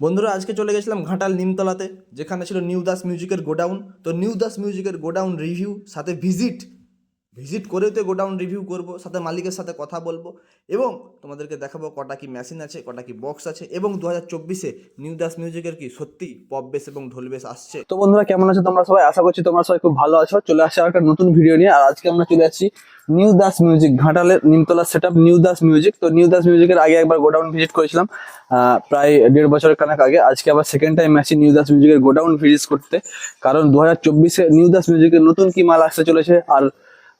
বন্ধুরা, আজকে চলে গেছিলাম ঘাটাল নিমতলাতে, যেখানে ছিল নিউ দাস মিউজিকের গোডাউন। তো নিউ দাস মিউজিকের গোডাউন রিভিউ, সাথে ভিজিট ভিজিট করেও তো গোডাউন রিভিউ করব, সাথে মালিকের সাথে কথা বলব এবং তোমাদেরকে দেখাবো কটা কি মেশিন আছে, কটা কি বক্স আছে এবং দু হাজার চব্বিশে নিউ দাস মিউজিকের কি সত্যি পপ বেস এবং ঢোল বেস আসছে। তো বন্ধুরা, কেমন আছো তোমরা সবাই? আশা করছি তোমরা সবাই খুব ভালো আছো। চলে আর একটা নতুন ভিডিও নিয়ে। আর আজকে আমরা চলে আসছি নিউ দাস মিউজিক ঘাটালের Nimtala set up new Das music. তো নিউ দাস মিউজিকের আগে একবার গোডাউন ভিজিট করেছিলাম প্রায় দেড় বছরের খানেক আগে। আজকে আবার সেকেন্ড টাইম আসছি নিউ দাস মিউজিকের গোডাউন ভিজিট করতে। কারণ দু হাজার চব্বিশে নিউ দাস মিউজিকের নতুন কি মাল আসতে চলেছে, আর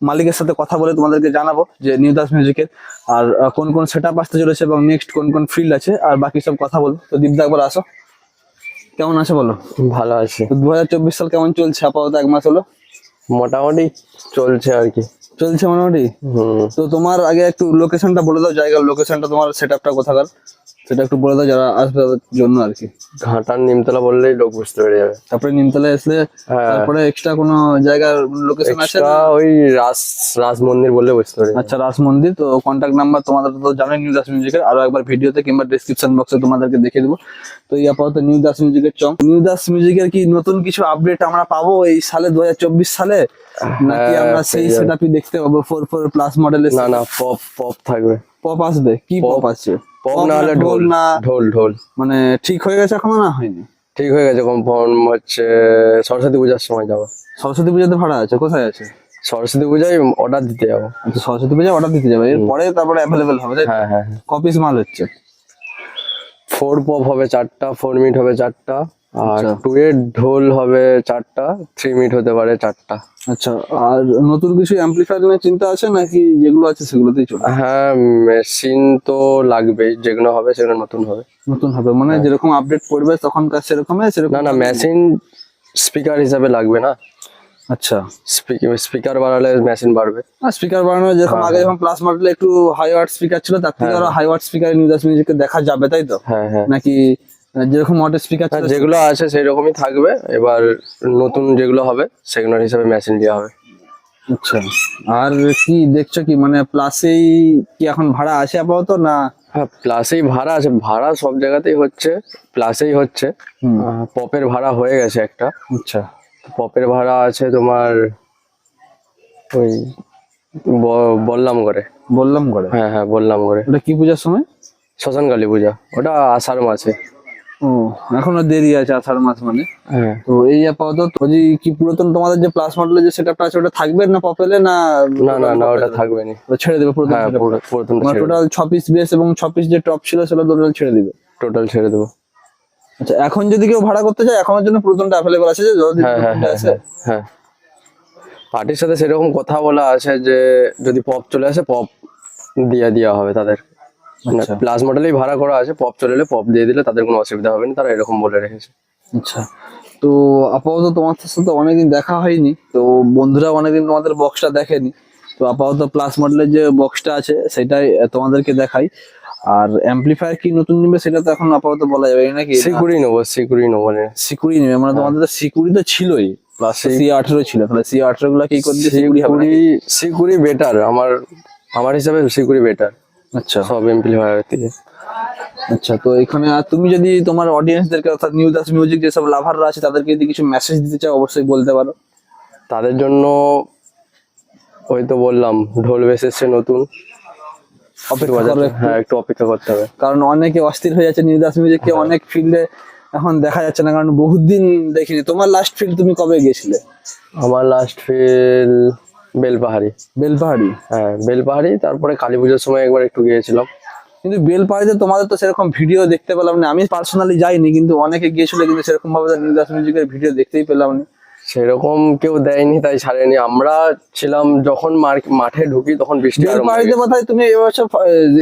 মালিকের সাথে কথা বলে তোমাদেরকে জানাব যে নিউ দাস মিউজিকের আর কোন কোন সেট আপ আসতে চলেছে এবং নেক্সট কোন কোন ফিল্ড আছে আর বাকি সব কথা বলব। তো দীপদা একবার আসো। কেমন আছে বলো? ভালো আছে। দু হাজার চব্বিশ সাল কেমন চলছে? আপাতত এক মাস হলো। মোটামুটি চলছে আর কি। চলছে মোটামুটি? হুম। তো তোমার আগে একটু লোকেশনটা বলে দাও জায়গার লোকেশনটা তোমার সেট আপটা কোথাকার? সেটা একটু বলে দাও যারা আসবে তাদের জন্য আর কি। ঘাটার নিমতলা বললেই লোক বুঝতে পেরে যাবে। তারপরে নিমতলা আসলে হ্যাঁ। তারপরে এক্সট্রা কোনো জায়গার লোকেশন আছে এক্সট্রা ওই রাস রাস মন্দির বললে বুঝতে পেরে যাবে। আচ্ছা রাস মন্দির তো কন্ট্যাক্ট নাম্বার তোমাদের তো জানোই নিউ দাস মিউজিকের আরও একবার ভিডিওতে কিংবা ডিসক্রিপশন বক্সে তোমাদেরকে দেখিয়ে দেবো। তো এই আপাতত নিউ দাস মিউজিকের চং। নিউ দাস মিউজিকের কি নতুন কিছু আপডেট আমরা পাবো এই সালে দু হাজার চব্বিশ সালে? নাকি হ্যাঁ, আমরা সেই সেটআপই দেখতে পাবো? ফোর ফোর প্লাস মডেলের না না পপ পপ থাকবে। পপ আসবে? কি পপ আসছে? পপ না হলে ঢোল না। ঢোল ঢোল। মানে ঠিক হয়ে গেছে এখনও না হয়নি? ঠিক হয়ে গেছে কনফার্ম হচ্ছে সরস্বতী পূজার সময় যাব। সরস্বতী পূজাতে ভাড়া আছে কোথায় আছে? সরস্বতী পূজায় অর্ডার দিতে যাব। আচ্ছা সরস্বতী পূজায় অর্ডার দিতে যাবে এরপরে তারপরে অ্যাভেলেবেল হবে হ্যাঁ হ্যাঁ কপিস মাল হচ্ছে? ফোর পপ হবে চারটা ফোর মিট হবে চারটা। আর আচ্ছা। টু এর ঢোল হবে চারটা থ্রি মিট হতে পারে চারটা। আচ্ছা আর নতুন কিছু অ্যাম্পলিফায়ার নিয়ে চিন্তা আছে নাকি যেগুলো আছে সেগুলোতেই চলে হ্যাঁ মেশিন তো লাগবেই যেগুলো হবে সেগুলো নতুন হবে। নতুন হবে মানে যেরকম আপডেট করবে তখনকার সেরকম সেরকম না না মেশিন স্পিকার হিসাবে লাগবে না। আচ্ছা। স্পিকার বাড়ালে মেশিন বাড়বে। আর স্পিকার বাড়ানো যেরকম আগে যখন প্লাস মডেলে একটু হাই ওয়াট স্পিকার ছিল তার থেকে আরও high watt speaker new Das মিউজিকে দেখা যাবে তাই তো? হ্যাঁ হ্যাঁ। নাকি যেরকম ওয়াটের স্পিকার হ্যাঁ, যেগুলো আছে সেই রকমই থাকবে। এবার নতুন যেগুলো হবে সেগুলোর হিসাবে মেশিন দেওয়া হবে। আচ্ছা। আর কি দেখছ কি মানে প্লাসেই কি এখন ভাড়া আছে আপাতত না? হ্যাঁ প্লাসেই ভাড়া আছে। ভাড়া সব জায়গাতেই হচ্ছে। প্লাসেই হচ্ছে। পপের ভাড়া হয়ে গেছে একটা। আচ্ছা। পপের ভাড়া আছে তোমার ওই বললাম করে। বললাম করে? হ্যাঁ হ্যাঁ বললাম করে। ওটা কি পূজার সময়? শ্মশান কালী পূজা। ওটা আষাঢ় মাসে। ও এখনও দেরি আছে আষাঢ় মাস মানে? হ্যাঁ। তো এই আপাতত ওই কি পুরাতন তোমাদের যে প্লাস মডেলের যে সেটআপটা আছে ওটা থাকবে না পপেলে না না না না ওটা থাকবে না। ওটা ছেড়ে দেবে পুরো হ্যাঁ পুরো টোটাল ছ পিস বেস এবং ছ পিস যে টপ ছিল সেটা টোটাল ছেড়ে দিবে। টোটাল ছেড়ে দেবো। আচ্ছা এখন যদি কেউ ভাড়া করতে চায় এখনের জন্য পুরাতনটা অ্যাভেলেবল আছে যে? যদি হ্যাঁ হ্যাঁ আছে? হ্যাঁ পার্টির সাথে সেরকম কথা বলা আছে যে যদি পপ চলে আসে পপ দিয়ে দেওয়া হবে তাদের। প্লাস মডেলেই ভাড়া করা আছে পপ চলে এলে পপ দিয়ে দিলে তাদের কোনো অসুবিধা হবে না তারা এরকম বলে রেখেছে। আচ্ছা। তো আপাতত তোমার সাথে অনেকদিন দেখা হয়নি তো বন্ধুরা অনেকদিন তোমাদের বক্সটা দেখেনি তো আপাতত প্লাস মডেলের যে বক্সটা আছে সেটাই তোমাদেরকে দেখাই। আর অ্যাম্পলিফায়ার কি নতুন নিবে সেটা তো এখন আপাতত বলা যাবে নাকি? সিকুরি নেব সিকুড়ি নেব নে। সিকুড়ি নেবে মানে তোমাদের তো সিকুড়ি তো ছিলই প্লাস সি আঠারো ছিল তাহলে সি আঠারো গুলা কি সিকুড়ি নাকি? সিকুড়ি বেটার আমার আমার হিসাবে সিকুরি বেটার আচ্ছা। সব এমপ্লিফায়ার আচ্ছা তো এখানে আর তুমি যদি তোমার অডিয়েন্সদেরকে অর্থাৎ নিউ দাস মিউজিক যেসব লাভাররা আছে তাদেরকে যদি কিছু মেসেজ দিতে চাও অবশ্যই বলতে পারো। তাদের জন্য ওই তো বললাম ঢোল বেস এসছে নতুন। হ্যাঁ একটু অপেক্ষা করতে হবে। কারণ অনেকে অস্থির হয়ে যাচ্ছে নিউ দাস মিউজিককে অনেক ফিল্ডে এখন দেখা যাচ্ছে না কারণ বহুত দিন দেখিনি। তোমার লাস্ট ফিল্ড তুমি কবে গেছিলে? আমার লাস্ট ফিল বেলপাহাড়ি। বেলপাহাড়ি? হ্যাঁ বেলপাহাড়ি তারপরে কালী পুজোর সময় একবার একটু গিয়েছিলাম। কিন্তু বেলপাহাড়িতে তোমাদের তো সেরকম ভিডিও দেখতে পেলাম না। আমি পার্সোনালি যাইনি কিন্তু অনেকে গিয়েছিল কিন্তু সেরকম ভাবে দাস মিউজিকের ভিডিও দেখতেই পেলাম না। সেরকম কেউ দেয়নি তাই ছাড়েনি। আমরা ছিলাম যখন মাঠে ঢুকি তখন বৃষ্টি হয়ে তুমি এবছর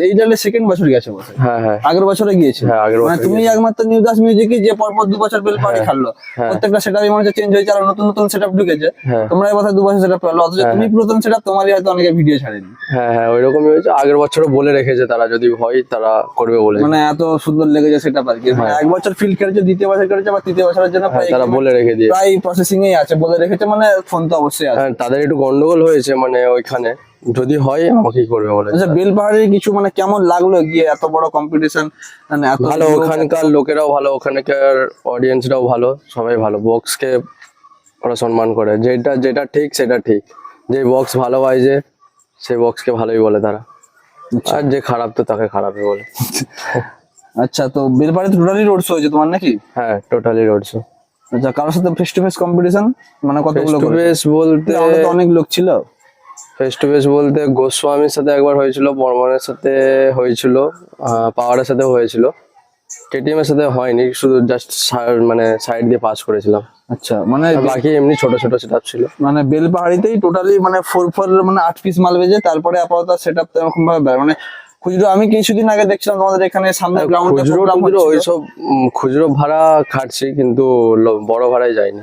এই ডালে সেকেন্ড বছর গেছো হ্যাঁ হ্যাঁ। আগের বছরে গিয়েছিল? হ্যাঁ, আগের মানে তুমি একমাত্র নিউ দাস মিউজিকই যে পরপর দু বছর বেলপাহাড়ি খেললো। হ্যাঁ। প্রত্যেকটা মনে হচ্ছে চেঞ্জ হয়েছে আর নতুন নতুন সেটআপ ঢুকেছে। হ্যাঁ। তোমরা এই দু বছর সেটআপ পেল অথচ তুমি পুরাতন সেটআপ তোমারই হয়তো অনেকে ভিডিও ছাড়েনি। হ্যাঁ হ্যাঁ ওইরকমই হয়েছে। আগের বছরও বলে রেখেছে তারা যদি হয় তারা করবে বলে। মানে এত সুন্দর লেগেছে সেটা আর কি। মানে এক বছর ফিল্ড খেলেছে দ্বিতীয় বছর খেলেছে বা তৃতীয় বছরের জন্য হ্যাঁ তারা বলে রেখে দিয়ে প্রায় প্রসেসিং এ আছে বলে রেখেছে মানে ফোন তো অবশ্যই আছে। হ্যাঁ তাদের একটু গন্ডগোল হয়েছে মানে ওইখানে। যদি হয় আমাকে কি করবে বলে আচ্ছা বেলপাহাড়ির কিছু মানে কেমন লাগল গিয়ে এত বড় কম্পিটিশন মানে এত ভালো ওখানকার লোকেরাও ভালো ওখানকার অডিয়েন্সরাও ভালো সবাই ভালো। বক্সকে ওরা সম্মান করে। যেটা যেটা ঠিক সেটা ঠিক। যে বক্স ভালো বাজে সেই বক্সকে ভালোই বলে তারা। আর যে খারাপ তো তাকে খারাপই বলে। আচ্ছা তো বেলপাহাড়িতে টোটালি রোড শো হয়েছে তোমার নাকি? হ্যাঁ টোটালি রোড শো আচ্ছা কারোর সাথে ফেস টু ফেস কম্পিটিশন মানে ফেস কতগুলো টু ফেস বলতে তো অনেক লোক ছিল। ফেস টু ফেস বলতে গোস্বামীর সাথে একবার হয়েছিল বর্মনের সাথে হয়েছিল পাওয়ারের সাথেও হয়েছিল। কেটিএম এর সাথে হয়নি শুধু জাস্ট মানে সাইড দিয়ে পাস করেছিলাম। আচ্ছা মানে বাকি এমনি ছোট ছোট সেট ছিল। মানে বেলপাহাড়িতেই টোটালি মানে ফোর ফোর মানে আট পিস মাল বেজে তারপরে আপাতত সেট আপ এরকম ভাবে মানে খুচরো আমি কিছুদিন আগে দেখছিলাম তোমাদের এখানে সামনে গ্রাউন্ডে খুচরো টুচরো ওইসব খুচরো ভাড়া খাটছি কিন্তু বড় ভাড়ায় যায়নি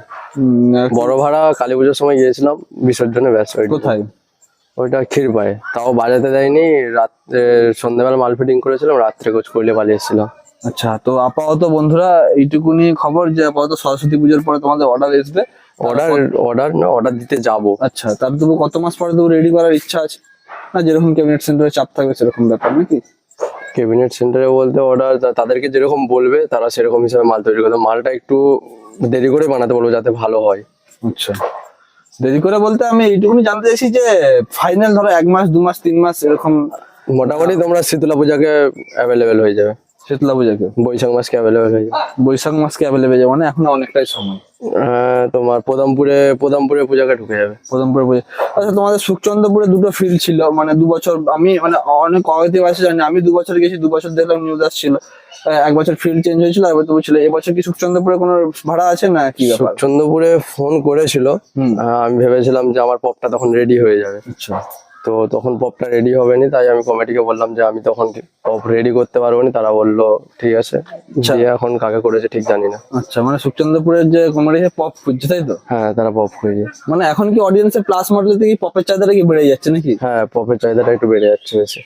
বড় ভাড়া কালী পুজোর সময় গিয়েছিলাম বিসর্জনে ব্যাস ওইটা। কোথায়? ওইটা ক্ষীর পায়ে তাও বাজাতে দেয়নি রাত্রে সন্ধ্যাবেলা মাল ফিটিং করেছিলাম রাত্রে কোচ করলে পালিয়ে এসেছিলাম। আচ্ছা তো আপাতত বন্ধুরা এইটুকুনি খবর যে আপাতত সরস্বতী পুজোর পরে তোমাদের অর্ডার আসবে অর্ডার অর্ডার না অর্ডার দিতে যাব। আচ্ছা তার তবু কত মাস পরে তবু রেডি করার ইচ্ছা আছে? না যেরকম ক্যাবিনেট সেন্টারে চাপ থাকবে সেরকম ব্যাপার নাকি? ক্যাবিনেট সেন্টারে বলতে অর্ডার তাদেরকে যেরকম বলবে তারা সেরকম হিসাবে মাল তৈরি করবে। মালটা একটু দেরি করে বানাতে বলব যাতে ভালো হয়। আচ্ছা। দেরি করে বলতে আমি এইটুকুনি জানতে চাইছি যে ফাইনাল ধরো এক মাস দু মাস তিন মাস এরকম মোটামুটি তোমরা শীতলা পূজাকে অ্যাভেলেবেল হয়ে যাবে। শীতলা পুজোকে বৈশাখ মাসকে অ্যাভেলেবেল হয়ে বৈশাখ মাসকে অ্যাভেলেবেল মানে এখন অনেকটাই সময়। তোমার প্রদামপুরে প্রদামপুরে পূজাকে ঢুকে যাবে। পুজো। আচ্ছা তোমাদের সুখচন্দ্রপুরে দুটো ফিল্ড ছিল মানে দু বছর আমি মানে অনেক অগতি আছে জানি আমি দু বছর গেছি দু বছর দেখলাম নিউজ আসছিল। এক বছর ফিল্ড চেঞ্জ হয়েছিল আর তবু ছিল। এবছর কি সুখচন্দ্রপুরে কোনো ভাড়া আছে না কি ব্যাপার? চন্দ্রপুরে ফোন করেছিল। আমি ভেবেছিলাম যে আমার পপটা তখন রেডি হয়ে যাবে। আচ্ছা। তো তখন পপটা রেডি হবে নি তাই আমি কমিটিকে বললাম যে আমি তখন পপ রেডি করতে পারব না। তারা বলল ঠিক আছে। দিয়ে এখন কাকে করেছে ঠিক জানি না। আচ্ছা মানে সুখচন্দ্রপুরের যে কমেডি পপ খুঁজছে তাই তো? হ্যাঁ তারা পপ খুঁজছে মানে এখন কি অডিয়েন্সের প্লাস মডেল থেকে পপের চাহিদাটা কি বেড়ে যাচ্ছে নাকি? হ্যাঁ পপের চাহিদাটা একটু বেড়ে যাচ্ছে বেশি।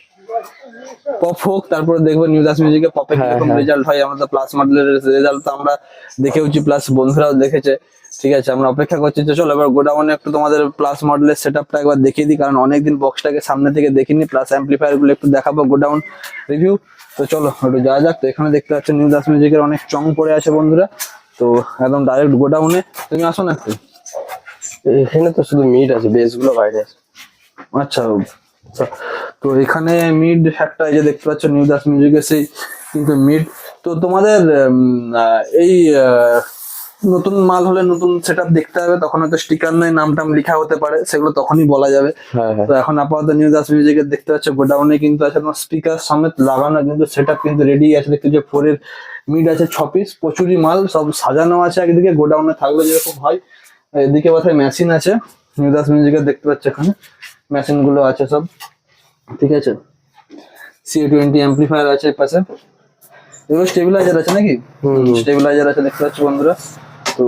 পপ হোক তারপরে দেখব নিউ দাস মিউজিকে পপে কীরকম রেজাল্ট হয়। আমরা তো প্লাস মডেলের রেজাল্ট তো আমরা দেখেওছি প্লাস বন্ধুরাও দেখেছে। ঠিক আছে আমরা অপেক্ষা করছি। যে চলো এবার গোডাউনে একটু তোমাদের প্লাস মডেলের সেট আপটা একবার দেখিয়ে দিই কারণ অনেকদিন বক্সটাকে সামনে থেকে দেখিনি প্লাস অ্যাম্পলিফায়ারগুলো একটু দেখাবো গোডাউন রিভিউ তো চলো একটু যাওয়া যাক। তো এখানে দেখতে পাচ্ছ নিউ দাস মিউজিকের অনেক চং পড়ে আছে বন্ধুরা। তো একদম ডাইরেক্ট গোডাউনে। তুমি আসো না একটু। এখানে তো শুধু মিট আছে বেসগুলো বাইরে আছে। আচ্ছা আচ্ছা। তো এখানে মিড একটা এই যে দেখতে পাচ্ছ নিউ দাস মিউজিকের সেই কিন্তু মিড তো তোমাদের এই নতুন মাল হলে নতুন সেট দেখতে হবে তখন হয়তো স্টিকার নয় নাম টাম লেখা হতে পারে সেগুলো তখনই বলা যাবে। হ্যাঁ হ্যাঁ। তো এখন আপাতত নিউ দাস মিউজিকের দেখতে পাচ্ছ গোডাউনে কিন্তু আছে তোমার স্পিকার সমেত লাগানো কিন্তু সেট কিন্তু রেডি আছে। দেখতে যে ফোরের মিড আছে ছ পিস প্রচুরই মাল সব সাজানো আছে একদিকে গোডাউনে থাকলে যেরকম হয়। এদিকে বোধহয় মেশিন আছে নিউ দাস মিউজিকের দেখতে পাচ্ছ এখানে মেশিনগুলো আছে সব। ঠিক আছে? সি টোয়েন্টি অ্যাম্পলিফায়ার আছে এর পাশে। এগুলো স্টেবিলাইজার আছে নাকি? স্টেবিলাইজার আছে দেখতে পাচ্ছ বন্ধুরা। তো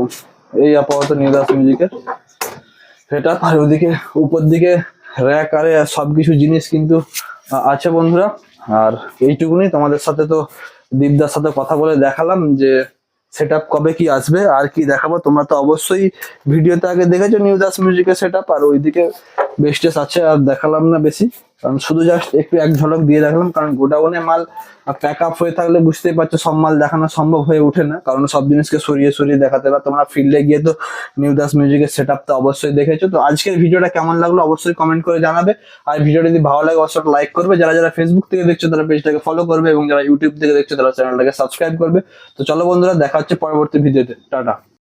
এই আপাতত নিউ দাস মিউজিকের সেটা আর ওদিকে, উপর দিকে র্যাক আরে সব কিছু জিনিস কিন্তু আছে বন্ধুরা। আর এইটুকুনি তোমাদের সাথে তো দীপদার সাথে কথা বলে দেখালাম যে সেট কবে কি আসবে, আর কি দেখাবো। তোমরা তো অবশ্যই ভিডিওতে আগে দেখেছ নিউ দাস মিউজিকের সেট আর ওইদিকে বেস্টেস আছে আর দেখালাম না বেশি। কারণ শুধু জাস্ট একটু এক ঝলক দিয়ে রাখলাম কারণ গোডাউনে মাল প্যাক আপ হয়ে থাকলে বুঝতেই পারছ সব মাল দেখানো সম্ভব হয়ে ওঠে না, কারণ সব জিনিসকে সরিয়ে সরিয়ে দেখাতে পারে তোমরা ফিল্ডে গিয়ে তো নিউ দাস মিউজিকের সেট তো অবশ্যই দেখেছ। তো আজকের ভিডিওটা কেমন লাগল অবশ্যই কমেন্ট করে জানাবে। আর ভিডিওটা যদি ভালো লাগে অবশ্যই লাইক করবে। যারা যারা ফেসবুক থেকে দেখছ তারা পেজটাকে ফলো করবে এবং যারা ইউটিউব থেকে দেখছ তারা চ্যানেলটাকে সাবস্ক্রাইব করবে। তো চলো বন্ধুরা, দেখা হচ্ছে পরবর্তী ভিডিওতে। টাটা।